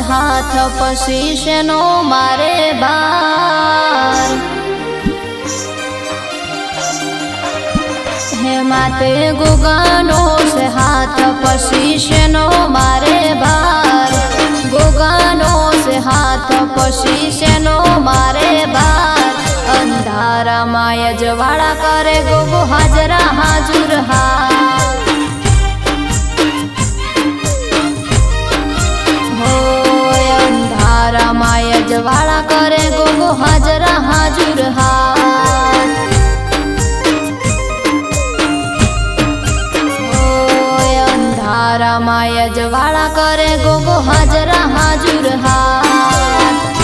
હાથ પછી મારે બાર? હે માતે ગોગાનો છે હાથ, પછી મારે બાર? ગોગાનો છે હાથ, પછી મારે બાર? અંધારામાં યજવાળા કરે ગોગો હાજરા હાજુર હા અંધારામાં યજવાળા કરે ગોગો હાજરા હાજુર હો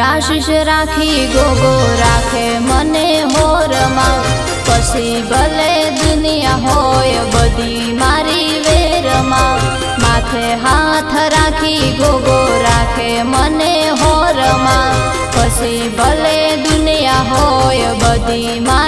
આશીષ રાખી ગોગો રાખે મને હોરમાં પછી ભલે દુનિયા હોય બધી મારી વેરમાં માથે હાથ રાખી ગોગો રાખે મને હોરમાં પછી ભલે દુનિયા હોય બધી મારી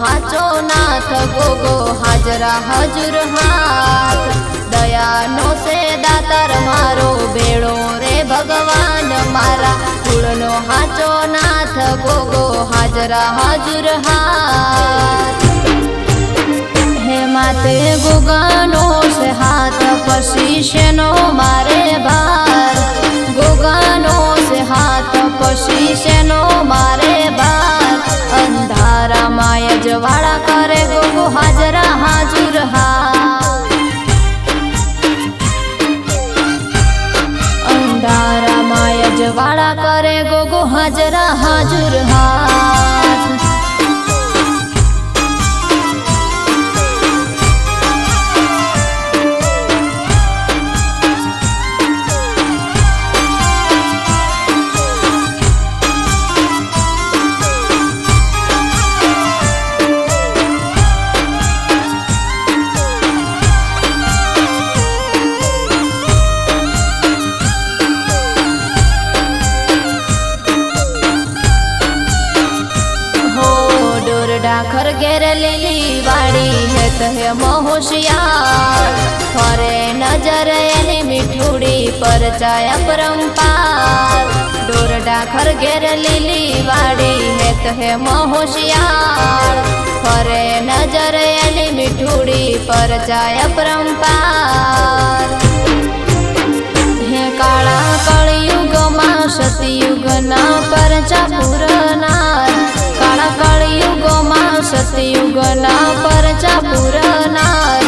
હાચો નાથ ગોગો હાજરા હજુર હાથ. દયાનો સે દાતાર મારો બેડો રે ભગવાન મારા. કુળનો હાચો નાથ ગોગો હાજરા હજુર હાથ. હે માતે ગોગાનો સે હાથ, પછી હાજરા હાજુર ડાખર ઘેર લીલી વાડી હે કહે મહોશિયાર. ફરે નજર એની મીઠુડી પર જાય પરંપાર ડોર ડાખર ઘેર લીલી વાડી હે કહે મહોશિયાર. ફરે નજર એની મીઠુડી પર જાય પરંપાર સતયુગના પરચા પુરનાર.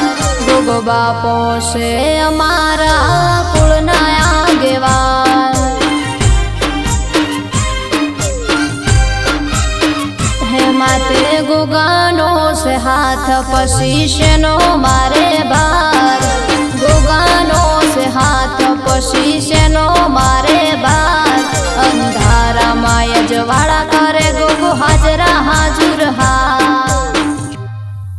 ગોગો બાપો છે અમારા કુળના ગેવા હે માતે ગોગાનો છે હાથ, પછી શેનો મારે બાર ગોગાનો